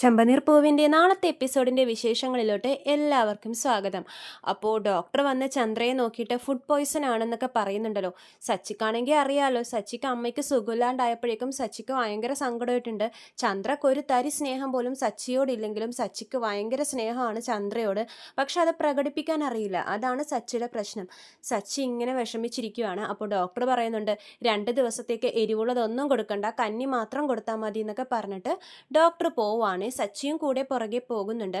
ചെമ്പനീർ പൂവിന്റെ നാളത്തെ എപ്പിസോഡിന്റെ വിശേഷങ്ങളിലോട്ട് എല്ലാവർക്കും സ്വാഗതം. അപ്പോൾ ഡോക്ടർ വന്ന് ചന്ദ്രയെ നോക്കിയിട്ട് ഫുഡ് പോയ്സൺ ആണെന്നൊക്കെ പറയുന്നുണ്ടല്ലോ. സച്ചിക്കാണെങ്കിൽ അറിയാലോ സച്ചിക്ക് അമ്മയ്ക്ക് സുഖമില്ലാണ്ടായപ്പോഴേക്കും സച്ചിക്ക് ഭയങ്കര സങ്കടമായിട്ടുണ്ട്. ചന്ദ്രക്ക് ഒരു തരി സ്നേഹം പോലും സച്ചിയോടില്ലെങ്കിലും സച്ചിക്ക് ഭയങ്കര സ്നേഹമാണ് ചന്ദ്രയോട്. പക്ഷെ അത് പ്രകടിപ്പിക്കാൻ അറിയില്ല. അതാണ് സച്ചിയുടെ പ്രശ്നം. സച്ചി ഇങ്ങനെ വിഷമിച്ചിരിക്കുകയാണ് അപ്പോൾ ഡോക്ടർ പറയുന്നുണ്ട് രണ്ട് ദിവസത്തേക്ക് എരിവുള്ളതൊന്നും കൊടുക്കണ്ട. കന്നി മാത്രം കൊടുത്താൽ മതി എന്നൊക്കെ പറഞ്ഞിട്ട് ഡോക്ടർ പോവാണ് സച്ചിയും കൂടെ പുറകെ പോകുന്നുണ്ട്.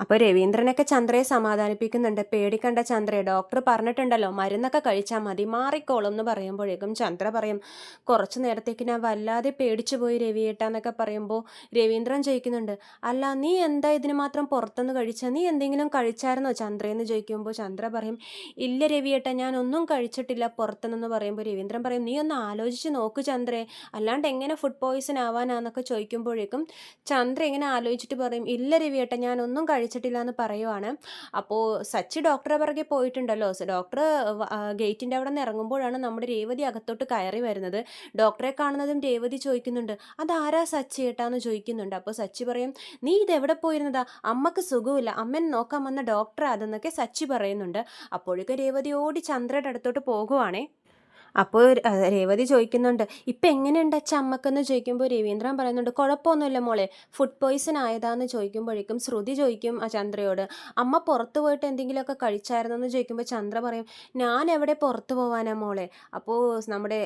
അപ്പോൾ രവീന്ദ്രനൊക്കെ ചന്ദ്രയെ സമാധാനിപ്പിക്കുന്നുണ്ട്. പേടിക്കണ്ട ചന്ദ്രയെ. ഡോക്ടർ പറഞ്ഞിട്ടുണ്ടല്ലോ മരുന്നൊക്കെ കഴിച്ചാൽ മതി മാറിക്കോളും എന്ന് പറയുമ്പോഴേക്കും ചന്ദ്ര പറയും കുറച്ച് നേരത്തേക്ക് ഞാൻ വല്ലാതെ പേടിച്ചു പോയി രവിയേട്ടാന്നൊക്കെ പറയുമ്പോൾ രവീന്ദ്രൻ ചോദിക്കുന്നുണ്ട് അല്ല നീ എന്താ ഇതിന് മാത്രം പുറത്തുനിന്ന് കഴിച്ച? നീ എന്തെങ്കിലും കഴിച്ചായിരുന്നോ? ചന്ദ്രയെന്ന് ചോദിക്കുമ്പോൾ ചന്ദ്ര പറയും ഇല്ല രവിയേട്ട ഞാൻ ഒന്നും കഴിച്ചിട്ടില്ല പുറത്തുനിന്ന് പറയുമ്പോൾ രവീന്ദ്രൻ പറയും നീ ഒന്ന് ആലോചിച്ച് നോക്ക് ചന്ദ്രയെ അല്ലാണ്ട് എങ്ങനെ ഫുഡ് പോയിസൺ ആവാനാന്നൊക്കെ ചോദിക്കുമ്പോഴേക്കും ചന്ദ്ര എങ്ങനെ ആലോചിച്ചിട്ട് പറയും ഇല്ല രവിയേട്ട ഞാൻ ഒന്നും കഴിച്ചിട്ടില്ല എന്ന് പറയുവാണ്. അപ്പോൾ സച്ച് ഡോക്ടറെ പിറകെ പോയിട്ടുണ്ടല്ലോ. ഡോക്ടർ ഗേറ്റിന്റെ അവിടെ നിന്ന് ഇറങ്ങുമ്പോഴാണ് നമ്മുടെ രേവതി അകത്തോട്ട് കയറി വരുന്നത്. ഡോക്ടറെ കാണുന്നതും രേവതി ചോദിക്കുന്നുണ്ട് അതാരാ സച്ചി ഏട്ടാന്ന് ചോദിക്കുന്നുണ്ട്? അപ്പോൾ സച്ചി പറയും നീ ഇതെവിടെ പോയിരുന്നതാ? അമ്മയ്ക്ക് സുഖമില്ല. അമ്മൻ നോക്കാൻ വന്ന ഡോക്ടർ അതെന്നൊക്കെ സച്ചി പറയുന്നുണ്ട്. അപ്പോഴേക്കും രേവതി ഓടി ചന്ദ്രയുടെ അടുത്തോട്ട് പോകുവാണേ. അപ്പോൾ രേവതി ചോദിക്കുന്നുണ്ട് ഇപ്പം എങ്ങനെയുണ്ട് അച്ഛ അമ്മക്കെന്ന് ചോദിക്കുമ്പോൾ രവീന്ദ്രൻ പറയുന്നുണ്ട് കുഴപ്പമൊന്നുമില്ല മോളെ ഫുഡ് പോയ്സൺ ആയതാന്ന് ചോദിക്കുമ്പോഴേക്കും ശ്രുതി ചോദിക്കും ആ ചന്ദ്രയോട് അമ്മ പുറത്ത് പോയിട്ട് എന്തെങ്കിലുമൊക്കെ കഴിച്ചായിരുന്നോ എന്ന് ചോദിക്കുമ്പോൾ ചന്ദ്ര പറയും ഞാൻ എവിടെ പുറത്ത് പോവാനാ മോളെ? അപ്പോൾ നമ്മുടെ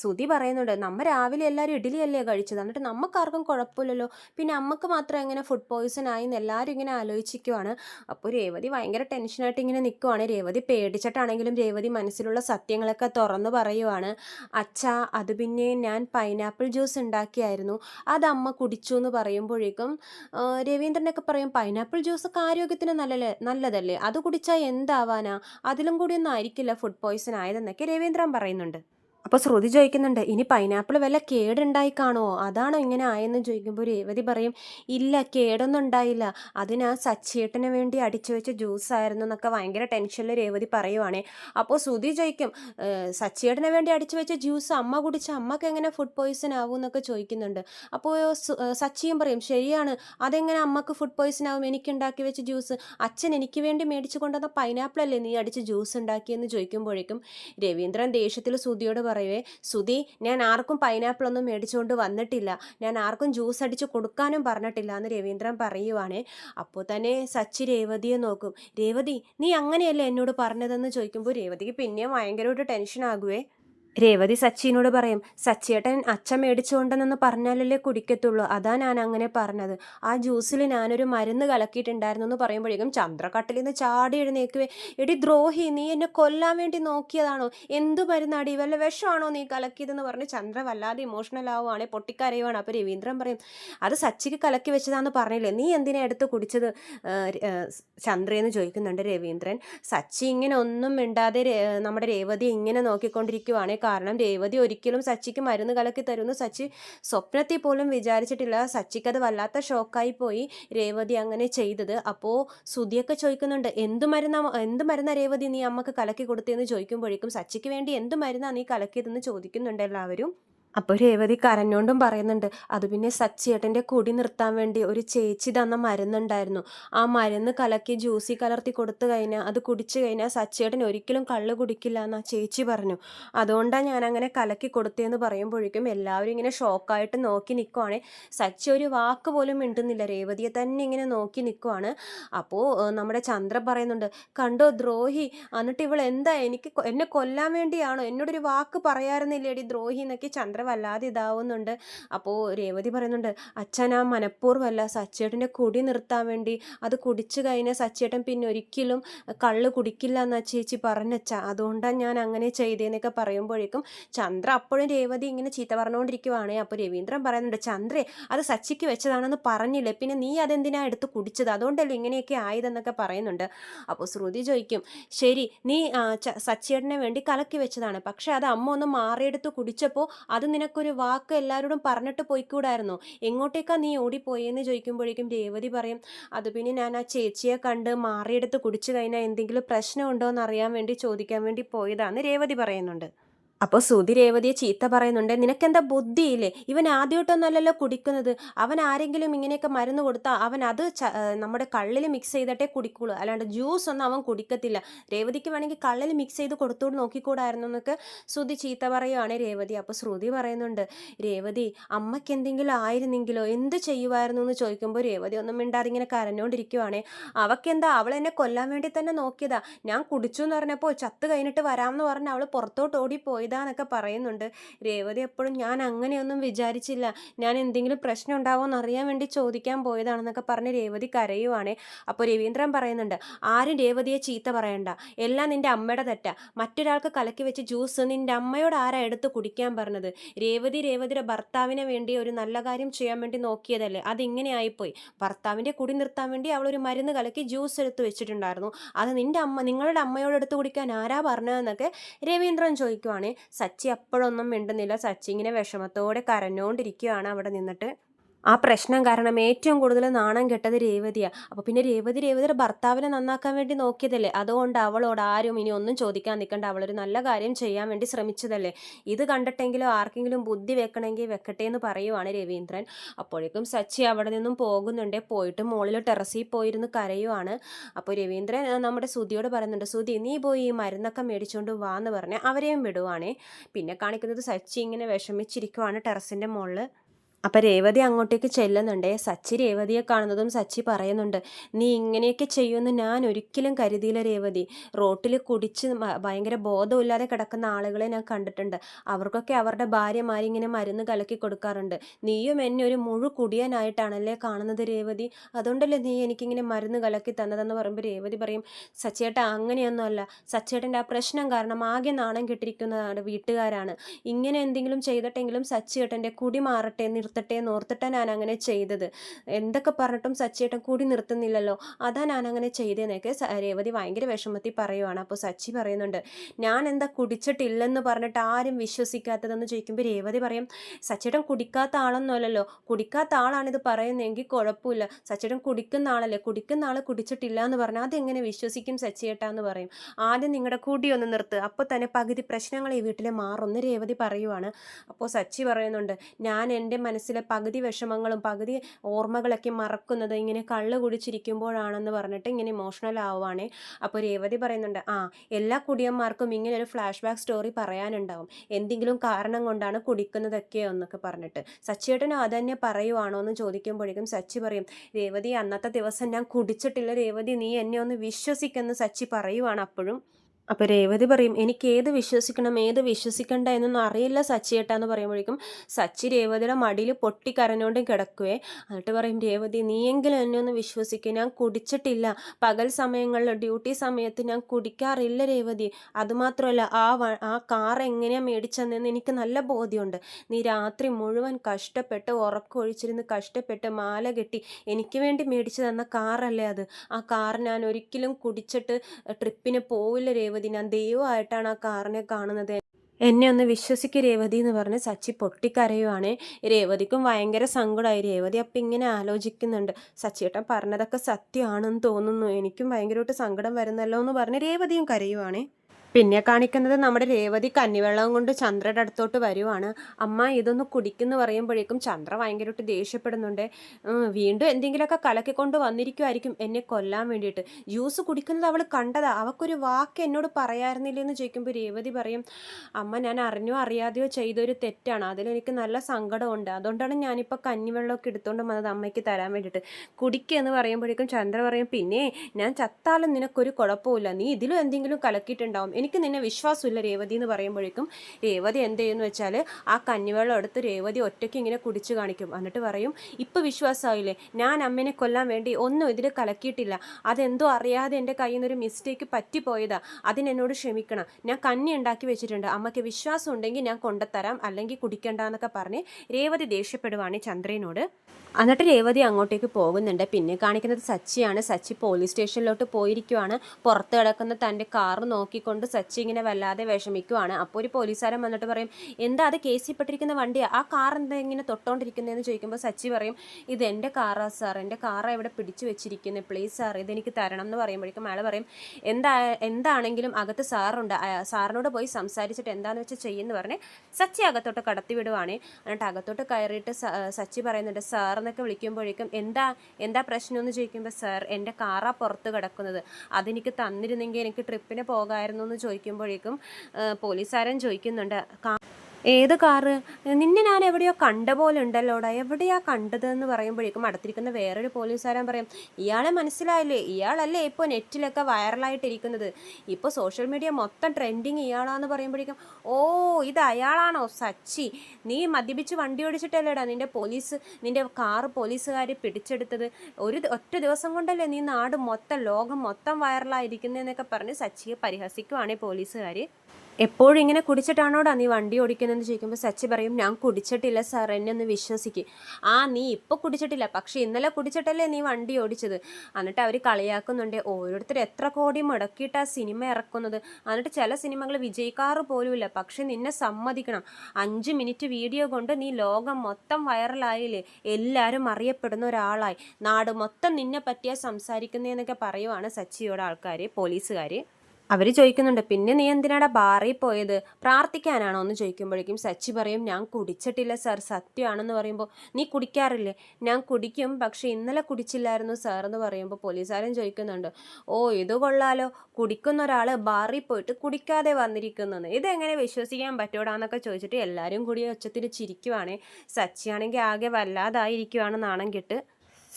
ശ്രുതി പറയുന്നുണ്ട് നമ്മ രാവിലെ എല്ലാവരും ഇഡ്ഡലിയല്ലേ കഴിച്ചത്? എന്നിട്ട് നമുക്കാർക്കും കുഴപ്പമില്ലല്ലോ പിന്നെ അമ്മയ്ക്ക് മാത്രം എങ്ങനെ ഫുഡ് പോയ്സൺ ആയി എന്ന് എല്ലാവരും ഇങ്ങനെ ആലോചിക്കുവാണ്. അപ്പോൾ രേവതി ഭയങ്കര ടെൻഷനായിട്ട് ഇങ്ങനെ നിൽക്കുവാണ് രേവതി പേടിച്ചിട്ടാണെങ്കിലും രേവതി മനസ്സിലുള്ള സത്യങ്ങളൊക്കെ തുറന്നു പറയുവാണ് അച്ഛാ അത് പിന്നെ ഞാൻ പൈനാപ്പിൾ ജ്യൂസ് ഉണ്ടാക്കിയായിരുന്നു. അത് അമ്മ കുടിച്ചു എന്ന് പറയുമ്പോഴേക്കും രവീന്ദ്രനൊക്കെ പറയും പൈനാപ്പിൾ ജ്യൂസ് ഒക്കെ ആരോഗ്യത്തിന് നല്ലല്ലേ നല്ലതല്ലേ? അത് കുടിച്ചാൽ എന്താവാനാ? അതിലും കൂടി ഒന്നും ആയിരിക്കില്ല ഫുഡ് പോയ്സൺ ആയതെന്നൊക്കെ രവീന്ദ്രൻ പറയുന്നുണ്ട്. അപ്പോൾ ശ്രുതി ചോദിക്കുന്നുണ്ട് ഇനി പൈനാപ്പിൾ വല്ല കേടുണ്ടായി കാണുമോ അതാണോ ഇങ്ങനെ ആയെന്ന് ചോദിക്കുമ്പോൾ രേവതി പറയും ഇല്ല കേടൊന്നും ഉണ്ടായില്ല. അതിന് സച്ചേട്ടന് വേണ്ടി അടിച്ചു വെച്ച ജ്യൂസ് ആയിരുന്നു എന്നൊക്കെ ഭയങ്കര ടെൻഷനിൽ രേവതി പറയുവാണേ. അപ്പോൾ ശ്രുതി ചോദിക്കും സച്ചേട്ടന് വേണ്ടി അടിച്ചു വെച്ച ജ്യൂസ് അമ്മ കുടിച്ച അമ്മയ്ക്ക് എങ്ങനെ ഫുഡ് പോയിസൺ ആവും? എന്നൊക്കെ ചോദിക്കുന്നുണ്ട്. അപ്പോൾ സച്ചിയും പറയും ശരിയാണ്. അതെങ്ങനെ അമ്മയ്ക്ക് ഫുഡ് പോയിസൺ ആവും? എനിക്ക് ഉണ്ടാക്കി വെച്ച ജ്യൂസ് അച്ഛൻ എനിക്ക് വേണ്ടി മേടിച്ചു കൊണ്ടുവന്ന പൈനാപ്പിൾ അല്ലേ നീ അടിച്ച് ജ്യൂസ് ഉണ്ടാക്കിയെന്ന് ചോദിക്കുമ്പോഴേക്കും രവീന്ദ്രൻ ദേഷ്യത്തിൽ സുധിയോട് പറയുവേ സുധി ഞാൻ ആർക്കും പൈനാപ്പിൾ ഒന്നും മേടിച്ചുകൊണ്ട് വന്നിട്ടില്ല. ഞാൻ ആർക്കും ജ്യൂസ് അടിച്ച് കൊടുക്കാനും പറഞ്ഞിട്ടില്ല എന്ന് രവീന്ദ്രൻ പറയുവാണേ. അപ്പോൾ തന്നെ സച്ചി രേവതിയെ നോക്കും. രേവതി നീ അങ്ങനെയല്ലേ എന്നോട് പറഞ്ഞതെന്ന് ചോദിക്കുമ്പോൾ രേവതിക്ക് പിന്നെയും ഭയങ്കരമായിട്ട് ടെൻഷൻ ആകുവേ? രേവതി സച്ചിനോട് പറയും സച്ചിയേട്ടൻ അച്ഛൻ മേടിച്ചുകൊണ്ടെന്നൊന്ന് പറഞ്ഞാലല്ലേ കുടിക്കത്തുള്ളൂ. അതാ ഞാൻ അങ്ങനെ പറഞ്ഞത്. ആ ജ്യൂസിൽ ഞാനൊരു മരുന്ന് കലക്കിയിട്ടുണ്ടായിരുന്നു എന്ന് പറയുമ്പോഴേക്കും ചന്ദ്രക്കട്ടിൽ നിന്ന് ചാടി എഴുന്നേക്കുവേ എടി ദ്രോഹി നീ എന്നെ കൊല്ലാൻ വേണ്ടി നോക്കിയതാണോ? എന്തു മരുന്നാടി? വല്ല വിഷമാണോ നീ കലക്കിയതെന്ന് പറഞ്ഞ് ചന്ദ്ര വല്ലാതെ ഇമോഷണൽ ആവുകയാണെ പൊട്ടിക്കരയുവാണ്. അപ്പോൾ രവീന്ദ്രൻ പറയും അത് സച്ചിക്ക് കലക്കി വെച്ചതാന്ന് പറഞ്ഞില്ലേ? നീ എന്തിനാ എടുത്ത് കുടിച്ചത്? ചന്ദ്രയെന്ന് ചോദിക്കുന്നുണ്ട് രവീന്ദ്രൻ. സച്ചി ഇങ്ങനെ ഒന്നും മിണ്ടാതെ നമ്മുടെ രേവതി ഇങ്ങനെ നോക്കിക്കൊണ്ടിരിക്കുവാണ് കാരണം രേവതി ഒരിക്കലും സച്ചിക്ക് മരുന്ന് കലക്കി തരുന്നു സച്ചി സ്വപ്നത്തിൽ പോലും വിചാരിച്ചിട്ടില്ല. സച്ചിക്ക് അത് വല്ലാത്ത ഷോക്കായി പോയി രേവതി അങ്ങനെ ചെയ്തത്. അപ്പോൾ സുധിയൊക്കെ ചോദിക്കുന്നുണ്ട് എന്ത് മരുന്ന എന്ത് മരുന്ന രേവതി നീ അമ്മയ്ക്ക് കലക്കി കൊടുത്തതെന്ന് ചോദിക്കുമ്പോഴേക്കും സച്ചിക്ക് വേണ്ടി എന്ത് മരുന്നാണ് നീ കലക്കിയതെന്ന് ചോദിക്കുന്നുണ്ട് എല്ലാവരും. അപ്പോൾ രേവതി കരഞ്ഞോണ്ടും പറയുന്നുണ്ട് അത് പിന്നെ സച്ചിയേട്ടന്റെ കുടി നിർത്താൻ വേണ്ടി ഒരു ചേച്ചി തന്ന മരുന്നുണ്ടായിരുന്നു. ആ മരുന്ന് കലക്കി ജ്യൂസി കലർത്തി കൊടുത്തു കഴിഞ്ഞാൽ അത് കുടിച്ചു കഴിഞ്ഞാൽ സച്ചിയേട്ടൻ ഒരിക്കലും കള്ള് കുടിക്കില്ല എന്ന് ആ ചേച്ചി പറഞ്ഞു. അതുകൊണ്ടാണ് ഞാൻ അങ്ങനെ കലക്കി കൊടുത്തതെന്ന് പറയുമ്പോഴേക്കും എല്ലാവരും ഇങ്ങനെ ഷോക്കായിട്ട് നോക്കി നിൽക്കുവാണ് സച്ചി ഒരു വാക്ക് പോലും മിണ്ടുന്നില്ല. രേവതിയെ തന്നെ ഇങ്ങനെ നോക്കി നിൽക്കുവാണ് അപ്പോൾ നമ്മുടെ ചന്ദ്ര പറയുന്നുണ്ട് കണ്ടോ ദ്രോഹി എന്നിട്ട് ഇവൾ എന്താ? എനിക്ക് എന്നെ കൊല്ലാൻ വേണ്ടിയാണോ? എന്നോടൊരു വാക്ക് പറയാറുന്നില്ലേടി ദ്രോഹി എന്നൊക്കെ ചന്ദ്ര വല്ലാതെ ഇതാവുന്നുണ്ട്. അപ്പോൾ രേവതി പറയുന്നുണ്ട് അച്ഛൻ ആ മനഃപൂർവമല്ല സച്ചേട്ടന്റെ കുടി നിർത്താൻ വേണ്ടി. അത് കുടിച്ചു കഴിഞ്ഞാൽ സച്ചേട്ടൻ പിന്നെ ഒരിക്കലും കള്ള് കുടിക്കില്ല എന്നാ ചേച്ചി പറഞ്ഞച്ച. അതുകൊണ്ടാണ് ഞാൻ അങ്ങനെ ചെയ്തതെന്നൊക്കെ പറയുമ്പോഴേക്കും ചന്ദ്ര അപ്പോഴും രേവതി ഇങ്ങനെ ചീത്ത പറഞ്ഞുകൊണ്ടിരിക്കുവാണേ അപ്പോൾ രവീന്ദ്രൻ പറയുന്നുണ്ട് ചന്ദ്രേ അത് സച്ചിക്ക് വെച്ചതാണെന്ന് പറഞ്ഞില്ലേ? പിന്നെ നീ അതെന്തിനാ എടുത്ത് കുടിച്ചത്? അതുകൊണ്ടല്ലേ ഇങ്ങനെയൊക്കെ ആയതെന്നൊക്കെ പറയുന്നുണ്ട്. അപ്പോൾ ശ്രുതി ചോദിക്കും ശരി നീ സച്ചേട്ടനെ വേണ്ടി കലക്കി വെച്ചതാണ്. പക്ഷേ അത് അമ്മ ഒന്ന് മാറിയെടുത്ത് കുടിച്ചപ്പോൾ അത് നിനക്കൊരു വാക്ക് എല്ലാവരോടും പറഞ്ഞിട്ട് പോയിക്കൂടായിരുന്നോ? എങ്ങോട്ടേക്കാ നീ ഓടിപ്പോയെന്ന് ചോദിക്കുമ്പോഴേക്കും രേവതി പറയും അത് പിന്നെ ഞാൻ ആ ചേച്ചിയെ കണ്ട് മാറിയെടുത്ത് കുടിച്ചു കഴിഞ്ഞാൽ എന്തെങ്കിലും പ്രശ്നമുണ്ടോ എന്ന് അറിയാൻ വേണ്ടി ചോദിക്കാൻ വേണ്ടി പോയതാന്ന് രേവതി പറയുന്നുണ്ട്. അപ്പോൾ സുധി രേവതിയെ ചീത്ത പറയുന്നുണ്ട്. നിനക്കെന്താ ബുദ്ധിയില്ലേ? ഇവൻ ആദ്യമായിട്ടൊന്നല്ലല്ലോ കുടിക്കുന്നത്. അവൻ ആരെങ്കിലും ഇങ്ങനെയൊക്കെ മരുന്ന് കൊടുത്താൽ അവൻ അത് നമ്മുടെ കള്ളിൽ മിക്സ് ചെയ്തിട്ടേ കുടിക്കുള്ളൂ. അല്ലാണ്ട് ജ്യൂസ് ഒന്നും അവൻ കുടിക്കത്തില്ല. രേവതിക്ക് വേണമെങ്കിൽ കള്ളിൽ മിക്സ് ചെയ്ത് കൊടുത്തുകൊണ്ട് നോക്കിക്കൂടായിരുന്നു എന്നൊക്കെ സുധി ചീത്ത പറയുവാണ് രേവതി. അപ്പോൾ ശ്രുതി പറയുന്നുണ്ട് രേവതി അമ്മയ്ക്ക് എന്തെങ്കിലും ആയിരുന്നെങ്കിലോ എന്ത് ചെയ്യുമായിരുന്നു എന്ന് ചോദിക്കുമ്പോൾ രേവതി ഒന്നും മിണ്ടാതെ ഇങ്ങനെ കരഞ്ഞുകൊണ്ടിരിക്കുവാണേ അവക്കെന്താ? അവൾ എന്നെ കൊല്ലാൻ വേണ്ടി തന്നെ നോക്കിയതാ. ഞാൻ കുടിച്ചു എന്ന് പറഞ്ഞപ്പോൾ ചത്ത് കഴിഞ്ഞിട്ട് വരാമെന്ന് പറഞ്ഞ് അവൾ പുറത്തോട്ട് ഓടിപ്പോയതാ. എന്നൊക്കെ പറയുന്നുണ്ട്. രേവതി എപ്പോഴും ഞാൻ അങ്ങനെയൊന്നും വിചാരിച്ചില്ല. ഞാൻ എന്തെങ്കിലും പ്രശ്നം ഉണ്ടാവുമോ എന്ന് അറിയാൻ വേണ്ടി ചോദിക്കാൻ പോയതാണെന്നൊക്കെ പറഞ്ഞ് രേവതി കരയുവാണ്. അപ്പോൾ രവീന്ദ്രൻ പറയുന്നുണ്ട് ആരും രേവതിയെ ചീത്ത പറയണ്ട. എല്ലാം നിന്റെ അമ്മയുടെ തെറ്റ. മറ്റൊരാൾക്ക് കലക്കി വെച്ച് ജ്യൂസ് നിന്റെ അമ്മയോട് ആരാ എടുത്ത് കുടിക്കാൻ പറഞ്ഞത്? രേവതി രേവതിയുടെ ഭർത്താവിനെ വേണ്ടി ഒരു നല്ല കാര്യം ചെയ്യാൻ വേണ്ടി നോക്കിയതല്ലേ? അതിങ്ങനെ ആയിപ്പോയി. ഭർത്താവിന്റെ കുടി നിർത്താൻ വേണ്ടി അവൾ ഒരു മരുന്ന് കലക്കി ജ്യൂസ് എടുത്ത് വെച്ചിട്ടുണ്ടായിരുന്നു. അത് നിന്റെ അമ്മ നിങ്ങളുടെ അമ്മയോട് എടുത്ത് കുടിക്കാൻ ആരാ പറഞ്ഞതെന്നൊക്കെ രവീന്ദ്രൻ ചോദിക്കുവാണേ. സച്ചി അപ്പോഴൊന്നും മിണ്ടുന്നില്ല. സച്ചി ഇങ്ങനെ വിഷമത്തോടെ കരഞ്ഞുകൊണ്ടിരിക്കുകയാണ് അവിടെ നിന്നിട്ട്. ആ പ്രശ്നം കാരണം ഏറ്റവും കൂടുതൽ നാണം കെട്ടത് രേവതിയാണ് അപ്പോൾ പിന്നെ രേവതി രേവതിയുടെ ഭർത്താവിനെ നന്നാക്കാൻ വേണ്ടി നോക്കിയതല്ലേ? അതുകൊണ്ട് അവളോട് ആരും ഇനി ഒന്നും ചോദിക്കാൻ നിൽക്കണ്ട. അവളൊരു നല്ല കാര്യം ചെയ്യാൻ വേണ്ടി ശ്രമിച്ചതല്ലേ? ഇത് കണ്ടിട്ടെങ്കിലും ആർക്കെങ്കിലും ബുദ്ധി വെക്കണമെങ്കിൽ വെക്കട്ടെ എന്ന് പറയുവാണ് രവീന്ദ്രൻ. അപ്പോഴേക്കും സച്ചി അവിടെ നിന്നും പോകുന്നുണ്ട്. പോയിട്ട് മുകളിൽ ടെറസിൽ പോയിരുന്ന് കരയുവാണ്. അപ്പോൾ രവീന്ദ്രൻ നമ്മുടെ സുധിയോട് പറയുന്നുണ്ട് സുധി നീ പോയി ഈ മരുന്നൊക്കെ മേടിച്ചുകൊണ്ട് വാ എന്ന് പറഞ്ഞ് അവരെയും വിടുവാണേ. പിന്നെ കാണിക്കുന്നത് സച്ചി ഇങ്ങനെ വിഷമിച്ചിരിക്കുവാണ് ടെറസിന്റെ മുകളിൽ അപ്പം രേവതി അങ്ങോട്ടേക്ക് ചെല്ലുന്നുണ്ടേ. സച്ചി രേവതിയെ കാണുന്നതും സച്ചി പറയുന്നുണ്ട്. നീ ഇങ്ങനെയൊക്കെ ചെയ്യുമെന്ന് ഞാൻ ഒരിക്കലും കരുതിയില്ല രേവതി. റോട്ടിൽ കുടിച്ച് ഭയങ്കര ബോധമില്ലാതെ കിടക്കുന്ന ആളുകളെ ഞാൻ കണ്ടിട്ടുണ്ട്. അവർക്കൊക്കെ അവരുടെ ഭാര്യമാരിങ്ങനെ മരുന്ന് കലക്കി കൊടുക്കാറുണ്ട്. നീയും എന്നെ ഒരു മുഴു കുടിയനായിട്ടാണല്ലേ കാണുന്നത് രേവതി? അതുകൊണ്ടല്ലേ നീ എനിക്കിങ്ങനെ മരുന്ന് കലക്കി തന്നതെന്ന് പറയുമ്പോൾ രേവതി പറയും സച്ചേട്ടാ അങ്ങനെയൊന്നുമല്ല. സച്ചേട്ടന്റെ ആ പ്രശ്നം കാരണം ആകെ നാണം കിട്ടിയിരിക്കുന്നതാണ് വീട്ടുകാരാണ്. ഇങ്ങനെ എന്തെങ്കിലും ചെയ്തിട്ടെങ്കിലും സച്ചിയേട്ടന്റെ കുടി മാറട്ടെ നിർത്തട്ടെ എന്ന് ഞാൻ അങ്ങനെ ചെയ്തത്. എന്തൊക്കെ പറഞ്ഞിട്ടും സച്ചിയേട്ടൻ കൂടി നിർത്തുന്നില്ലല്ലോ. അതാ ഞാൻ അങ്ങനെ ചെയ്തതെന്നൊക്കെ രേവതി ഭയങ്കര വിഷമത്തിൽ പറയുവാണ്. അപ്പോൾ സച്ചി പറയുന്നുണ്ട് ഞാൻ എന്താ കുടിച്ചിട്ടില്ലെന്ന് പറഞ്ഞിട്ട് ആരും വിശ്വസിക്കാത്തതെന്ന് ചോദിക്കുമ്പോൾ രേവതി പറയും സച്ചിയേട്ടൻ കുടിക്കാത്ത ആളൊന്നുമല്ലല്ലോ. കുടിക്കാത്ത ആളാണിത് പറയുന്നതെങ്കിൽ കുഴപ്പമില്ല. സച്ചിയേട്ടൻ കുടിക്കുന്ന ആളല്ലേ. കുടിക്കുന്ന ആൾ കുടിച്ചിട്ടില്ല എന്ന് പറഞ്ഞാൽ അതെങ്ങനെ വിശ്വസിക്കും സച്ചിയേട്ടാ എന്ന് പറയും. ആദ്യം നിങ്ങളുടെ കൂടി ഒന്ന് നിർത്ത്. അപ്പോൾ തന്നെ പകുതി പ്രശ്നങ്ങൾ ഈ വീട്ടിൽ മാറുമെന്ന് രേവതി പറയുവാണ്. അപ്പോൾ സച്ചി പറയുന്നുണ്ട് ഞാൻ എന്റെ മനസ്സിലെ പകുതി വിഷമങ്ങളും പകുതി ഓർമ്മകളൊക്കെ മറക്കുന്നത് ഇങ്ങനെ കള്ള് കുടിച്ചിരിക്കുമ്പോഴാണെന്ന് പറഞ്ഞിട്ട് ഇങ്ങനെ ഇമോഷണൽ ആവുകയാണേ അപ്പോൾ രേവതി പറയുന്നുണ്ട് ആ എല്ലാ കുടിയന്മാർക്കും ഇങ്ങനെ ഒരു ഫ്ലാഷ് ബാക്ക് സ്റ്റോറി പറയാനുണ്ടാവും. എന്തെങ്കിലും കാരണം കൊണ്ടാണ് കുടിക്കുന്നതൊക്കെ എന്നൊക്കെ പറഞ്ഞിട്ട്. സച്ചിയേട്ടനും അതന്നെ പറയുവാണോ എന്ന് ചോദിക്കുമ്പോഴേക്കും സച്ചി പറയും രേവതി അന്നത്തെ ദിവസം ഞാൻ കുടിച്ചിട്ടില്ല. രേവതി നീ എന്നെ ഒന്ന് വിശ്വസിക്കുന്നു സച്ചി പറയുവാണ് അപ്പോഴും. അപ്പോൾ രേവതി പറയും എനിക്ക് ഏത് വിശ്വസിക്കണം ഏത് വിശ്വസിക്കണ്ട എന്നൊന്നും അറിയില്ല സച്ചിയേട്ട എന്ന് പറയുമ്പോഴേക്കും സച്ചി രേവതിയുടെ മടിയിൽ പൊട്ടിക്കരഞ്ഞുകൊണ്ട് കിടക്കുവേ. എന്നിട്ട് പറയും രേവതി നീയെങ്കിലും എന്നെ ഒന്ന് വിശ്വസിക്കുക ഞാൻ കുടിച്ചിട്ടില്ല. പകൽ സമയങ്ങളിൽ ഡ്യൂട്ടി സമയത്ത് ഞാൻ കുടിക്കാറില്ല രേവതി. അതുമാത്രമല്ല ആ ആ കാർ എങ്ങനെയാണ് മേടിച്ചതെന്ന് എനിക്ക് നല്ല ബോധ്യമുണ്ട്. നീ രാത്രി മുഴുവൻ കഷ്ടപ്പെട്ട് ഉറക്കമൊഴിച്ചിരുന്ന് കഷ്ടപ്പെട്ട് മാല കെട്ടി എനിക്ക് വേണ്ടി മേടിച്ചു തന്ന കാറല്ലേ അത്. ആ കാർ ഞാൻ ഒരിക്കലും കുടിച്ചിട്ട് ട്രിപ്പിന് പോവില്ല രേവതി. ഞാൻ ദൈവമായിട്ടാണ് ആ കാറിനെ കാണുന്നത്. എന്നെ ഒന്ന് വിശ്വസിക്ക് രേവതി എന്ന് പറഞ്ഞ് സച്ചി പൊട്ടിക്കരയുവാണ്. രേവതിക്കും ഭയങ്കര സങ്കടമായി. രേവതി അപ്പം ഇങ്ങനെ ആലോചിക്കുന്നുണ്ട്. സച്ചിയേട്ടൻ പറഞ്ഞതൊക്കെ സത്യമാണെന്ന് തോന്നുന്നു. എനിക്കും ഭയങ്കരമായിട്ട് സങ്കടം വരുന്നല്ലോ എന്ന് പറഞ്ഞ് രേവതിയും കരയുവാണേ. പിന്നെ കാണിക്കുന്നത് നമ്മുടെ രേവതി കന്നിവെള്ളം കൊണ്ട് ചന്ദ്രയുടെ അടുത്തോട്ട് വരുവാണ്. അമ്മ ഇതൊന്ന് കുടിക്കുന്നു പറയുമ്പോഴേക്കും ചന്ദ്ര ഭയങ്കരമായിട്ട് ദേഷ്യപ്പെടുന്നുണ്ട്. വീണ്ടും എന്തെങ്കിലുമൊക്കെ കലക്കിക്കൊണ്ട് വന്നിരിക്കുമായിരിക്കും എന്നെ കൊല്ലാൻ വേണ്ടിയിട്ട്. ജ്യൂസ് കുടിക്കുന്നത് അവൾ കണ്ടതാ. അവൾക്കൊരു വാക്ക് എന്നോട് പറയാറുന്നില്ലെന്ന് ചോദിക്കുമ്പോൾ രേവതി പറയും അമ്മ ഞാൻ അറിഞ്ഞോ അറിയാതെയോ ചെയ്തൊരു തെറ്റാണ്. അതിലെനിക്ക് നല്ല സങ്കടമുണ്ട്. അതുകൊണ്ടാണ് ഞാനിപ്പോൾ കന്നിവെള്ളമൊക്കെ എടുത്തുകൊണ്ട് വന്നത് അമ്മയ്ക്ക് തരാൻ വേണ്ടിയിട്ട്. കുടിക്കുക എന്ന് പറയുമ്പോഴേക്കും ചന്ദ്ര പറയും പിന്നെ ഞാൻ ചത്താലും നിനക്കൊരു കുഴപ്പമില്ല നീ ഇതിലും എന്തെങ്കിലും കലക്കിയിട്ടുണ്ടാവും. എനിക്ക് നിന്നെ വിശ്വാസമില്ല രേവതി എന്ന് പറയുമ്പോഴേക്കും രേവതി എന്ത് ചെയ്യുമെന്ന് വെച്ചാൽ ആ കഞ്ഞിവെള്ളം എടുത്ത് രേവതി ഒറ്റയ്ക്ക് ഇങ്ങനെ കുടിച്ച് കാണിക്കും. എന്നിട്ട് പറയും ഇപ്പം വിശ്വാസമായില്ലേ ഞാൻ അമ്മേനെ കൊല്ലാൻ വേണ്ടി ഒന്നും ഇതിൽ കലക്കിയിട്ടില്ല. അതെന്തോ അറിയാതെ എന്റെ കയ്യിൽ നിന്നൊരു മിസ്റ്റേക്ക് പറ്റിപ്പോയതാ. അതിനെന്നോട് ക്ഷമിക്കണം. ഞാൻ കഞ്ഞി ഉണ്ടാക്കി വെച്ചിട്ടുണ്ട്. അമ്മയ്ക്ക് വിശ്വാസം ഉണ്ടെങ്കിൽ ഞാൻ കൊണ്ടുത്തരാം. അല്ലെങ്കിൽ കുടിക്കണ്ട എന്നൊക്കെ പറഞ്ഞ് രേവതി ദേഷ്യപ്പെടുവാണ് ചന്ദ്രനോട്. എന്നിട്ട് രേവതി അങ്ങോട്ടേക്ക് പോകുന്നുണ്ട്. പിന്നെ കാണിക്കുന്നത് സച്ചിയാണ്. സച്ചി പോലീസ് സ്റ്റേഷനിലോട്ട് പോയിരിക്കുവാണ്. പുറത്ത് കിടക്കുന്ന തന്റെ കാർ നോക്കിക്കൊണ്ട് സച്ചി ഇങ്ങനെ വല്ലാതെ വിഷമിക്കുവാണ്. അപ്പോൾ ഒരു പോലീസുകാരൻ വന്നിട്ട് പറയും എന്താ അത് കേസിൽപ്പെട്ടിരിക്കുന്ന വണ്ടിയാണ് ആ കാർ എന്താ ഇങ്ങനെ തൊട്ടോണ്ടിരിക്കുന്നതെന്ന് ചോദിക്കുമ്പോൾ സച്ചി പറയും ഇത് എന്റെ കാറാ സാർ എന്റെ കാറാ ഇവിടെ പിടിച്ചു വെച്ചിരിക്കുന്നത് പ്ലീസ് സാർ ഇതെനിക്ക് തരണം എന്ന് പറയുമ്പോഴേക്കും അയാൾ പറയും എന്താ എന്താണെങ്കിലും അകത്ത് സാറുണ്ട്. സാറിനോട് പോയി സംസാരിച്ചിട്ട് എന്താണെന്ന് വെച്ചാൽ ചെയ്യുമെന്ന് പറഞ്ഞ് സച്ചി അകത്തോട്ട് കടത്തി വിടുവാണ്. എന്നിട്ട് അകത്തോട്ട് കയറിയിട്ട് സച്ചി പറയുന്നുണ്ട് സാർ എന്നൊക്കെ വിളിക്കുമ്പോഴേക്കും എന്താ എന്താ പ്രശ്നം എന്ന് ചോദിക്കുമ്പോൾ സാർ എന്റെ കാറാ പുറത്ത് കിടക്കുന്നത്. അതെനിക്ക് തന്നിരുന്നെങ്കിൽ എനിക്ക് ട്രിപ്പിന് പോകാമായിരുന്നു എന്ന് ചോദിക്കുമ്പോഴേക്കും പോലീസുകാരൻ ചോദിക്കുന്നുണ്ട് "കാ- ഏത് കാറ്? നിന്നെ ഞാൻ എവിടെയോ കണ്ട പോലെ ഉണ്ടല്ലോടാ. എവിടെയാ കണ്ടതെന്ന് പറയുമ്പോഴേക്കും അടുത്തിരിക്കുന്ന വേറൊരു പോലീസുകാരൻ പറയും ഇയാളെ മനസ്സിലായില്ലേ? ഇയാളല്ലേ ഇപ്പോൾ നെറ്റിലൊക്കെ വൈറലായിട്ടിരിക്കുന്നത്? ഇപ്പോൾ സോഷ്യൽ മീഡിയ മൊത്തം ട്രെൻഡിങ് ഇയാളാന്ന് പറയുമ്പോഴേക്കും ഓ ഇത് അയാളാണോ സച്ചി? നീ മദ്യപിച്ച് വണ്ടി ഓടിച്ചിട്ടല്ലേടാ നിന്റെ പോലീസ് നിന്റെ കാറ് പോലീസുകാർ പിടിച്ചെടുത്തത്? ഒരു ഒറ്റ ദിവസം കൊണ്ടല്ലേ നീ നാട് മൊത്തം ലോകം മൊത്തം വൈറലായിരിക്കുന്നതെന്നൊക്കെ പറഞ്ഞ് സച്ചിയെ പരിഹസിക്കുവാണ് പോലീസുകാർ എപ്പോഴും ഇങ്ങനെ കുടിച്ചിട്ടാണോടാ നീ വണ്ടി ഓടിക്കുന്നതെന്ന് ചോദിക്കുമ്പോൾ സച്ചി പറയും ഞാൻ കുടിച്ചിട്ടില്ല സാർ എന്നെ ഒന്ന് വിശ്വസിക്കും. ആ നീ ഇപ്പോൾ കുടിച്ചിട്ടില്ല പക്ഷേ ഇന്നലെ കുടിച്ചിട്ടല്ലേ നീ വണ്ടി ഓടിച്ചത്. എന്നിട്ട് അവർ കളിയാക്കുന്നുണ്ട് ഓരോരുത്തർ എത്ര കോടി മുടക്കിയിട്ടാ സിനിമ ഇറക്കുന്നത്. എന്നിട്ട് ചില സിനിമകൾ വിജയിക്കാറ് പോലുമില്ല പക്ഷെ നിന്നെ സമ്മതിക്കണം. അഞ്ച് മിനിറ്റ് വീഡിയോ കൊണ്ട് നീ ലോകം മൊത്തം വൈറലായില്ലേ? എല്ലാവരും അറിയപ്പെടുന്ന ഒരാളായി. നാട് മൊത്തം നിന്നെ പറ്റിയാ സംസാരിക്കുന്നതെന്നൊക്കെ പറയുവാണ് സച്ചിയോട് ആൾക്കാർ പോലീസുകാർ അവർ ചോദിക്കുന്നുണ്ട് പിന്നെ നീ എന്തിനാടാ ബാറിൽ പോയത്? പ്രാർത്ഥിക്കാനാണോ? എന്ന് ചോദിക്കുമ്പോഴേക്കും സച്ചി പറയും ഞാൻ കുടിച്ചിട്ടില്ല സർ സത്യമാണെന്ന് പറയുമ്പോൾ നീ കുടിക്കാറില്ലേ? ഞാൻ കുടിക്കും പക്ഷെ ഇന്നലെ കുടിച്ചില്ലായിരുന്നു സാർ എന്ന് പറയുമ്പോൾ പോലീസുകാരൻ ചോദിക്കുന്നുണ്ട് ഓ ഇത് കൊള്ളാലോ. കുടിക്കുന്ന ഒരാൾ ബാറിൽ പോയിട്ട് കുടിക്കാതെ വന്നിരിക്കുന്നത് ഇതെങ്ങനെ വിശ്വസിക്കാൻ പറ്റൂടാന്നൊക്കെ ചോദിച്ചിട്ട് എല്ലാവരും കൂടി ഒച്ചത്തിൽ ചിരിക്കുവാണേ. സച്ചിയാണെങ്കിൽ ആകെ വല്ലാതായിരിക്കുവാണ് നാണം കെട്ട്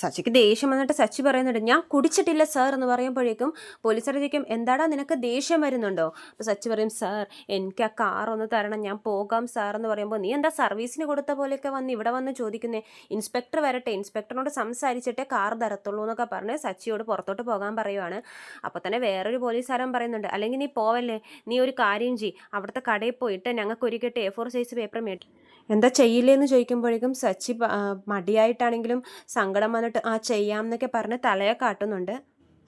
സച്ചിക്ക് ദേഷ്യം വന്നിട്ട് സച്ചി പറയുന്നുണ്ട് ഞാൻ കുടിച്ചിട്ടില്ല സാർ എന്ന് പറയുമ്പോഴേക്കും പോലീസുകാർ ചോദിക്കും എന്താടാ നിനക്ക് ദേഷ്യം വരുന്നുണ്ടോ? അപ്പോൾ സച്ചി പറയും സാർ എനിക്ക് ആ കാർ ഒന്ന് തരണം ഞാൻ പോകാം സാർ എന്ന് പറയുമ്പോൾ നീ എന്താ സർവീസിന് കൊടുത്ത പോലെയൊക്കെ വന്ന് ഇവിടെ വന്ന് ചോദിക്കുന്നേ? ഇൻസ്പെക്ടർ വരട്ടെ ഇൻസ്പെക്ടറിനോട് സംസാരിച്ചിട്ടേ കാർ തരത്തുള്ളൂ എന്നൊക്കെ പറഞ്ഞ് സച്ചിയോട് പുറത്തോട്ട് പോകാൻ പറയുവാണ്. അപ്പോൾ തന്നെ വേറൊരു പോലീസുകാരൻ പറയുന്നുണ്ട് അല്ലെങ്കിൽ നീ പോവല്ലേ? നീ ഒരു കാര്യം ചെയ് അവിടുത്തെ കടയിൽ പോയിട്ട് ഞങ്ങൾക്ക് ഒരു കെട്ട് എ ഫോർ സൈസ് പേപ്പർ മേടി എന്താ ചെയ്യില്ലേന്ന് ചോദിക്കുമ്പോഴേക്കും സച്ചി മടിയായിട്ടാണെങ്കിലും സങ്കടം വന്നിട്ട് ആ ചെയ്യാം എന്നൊക്കെ പറഞ്ഞ് തലയെ കാട്ടുന്നുണ്ട്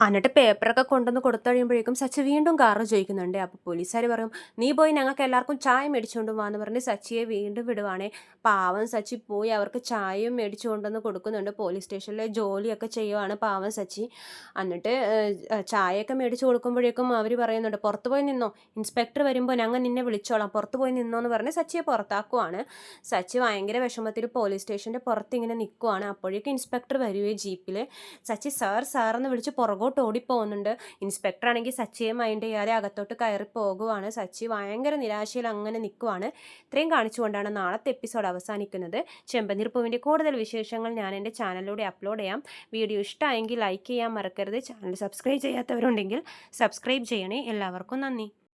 എന്നിട്ട് പേപ്പറൊക്കെ കൊണ്ടുവന്ന് കൊടുത്തു കഴിയുമ്പോഴേക്കും സച്ചി വീണ്ടും കാറ് ചോദിക്കുന്നുണ്ട് അപ്പോൾ പോലീസുകാർ പറയും നീ പോയി ഞങ്ങൾക്ക് എല്ലാവർക്കും ചായ മേടിച്ചുകൊണ്ട് പോകാന്ന് പറഞ്ഞ് സച്ചിയെ വീണ്ടും വിടുവാണേ. പാവം സച്ചി പോയി അവർക്ക് ചായയും മേടിച്ചു കൊണ്ടുവന്ന് കൊടുക്കുന്നുണ്ട്. പോലീസ് സ്റ്റേഷനിലെ ജോലിയൊക്കെ ചെയ്യുവാണ് പാവം സച്ചി. എന്നിട്ട് ചായയൊക്കെ മേടിച്ചു കൊടുക്കുമ്പോഴേക്കും അവർ പറയുന്നുണ്ട് പുറത്ത് പോയി നിന്നോ ഇൻസ്പെക്ടർ വരുമ്പോൾ ഞങ്ങൾ നിന്നെ വിളിച്ചോളാം പുറത്ത് പോയി നിന്നോ എന്ന് പറഞ്ഞ് സച്ചിയെ പുറത്താക്കുവാണ്. സച്ചി ഭയങ്കര വിഷമത്തിൽ പോലീസ് സ്റ്റേഷന്റെ പുറത്ത് ഇങ്ങനെ നിൽക്കുവാണ് അപ്പോഴേക്കും ഇൻസ്പെക്ടർ വരുവേ ജീപ്പിൽ സച്ചി സാർ സാർ എന്ന് വിളിച്ച് പുറകോട്ട് ഓടിപ്പോകുന്നുണ്ട്. ഇൻസ്പെക്ടറാണെങ്കിൽ സച്ചിയെ മൈൻഡ് ചെയ്യാതെ അകത്തോട്ട് കയറി പോകുവാണ്. സച്ചി ഭയങ്കര നിരാശയിൽ അങ്ങനെ നിൽക്കുവാണ്. ഇത്രയും കാണിച്ചുകൊണ്ടാണ് നാളത്തെ എപ്പിസോഡ് അവസാനിക്കുന്നത്. ചെമ്പനീർപ്പൂവിന്റെ കൂടുതൽ വിശേഷങ്ങൾ ഞാൻ എന്റെ ചാനലിലൂടെ അപ്ലോഡ് ചെയ്യാം. വീഡിയോ ഇഷ്ടമായെങ്കിൽ ലൈക്ക് ചെയ്യാൻ മറക്കരുത്. ചാനൽ സബ്സ്ക്രൈബ് ചെയ്യാത്തവരുണ്ടെങ്കിൽ സബ്സ്ക്രൈബ് ചെയ്യണേ. എല്ലാവർക്കും നന്ദി.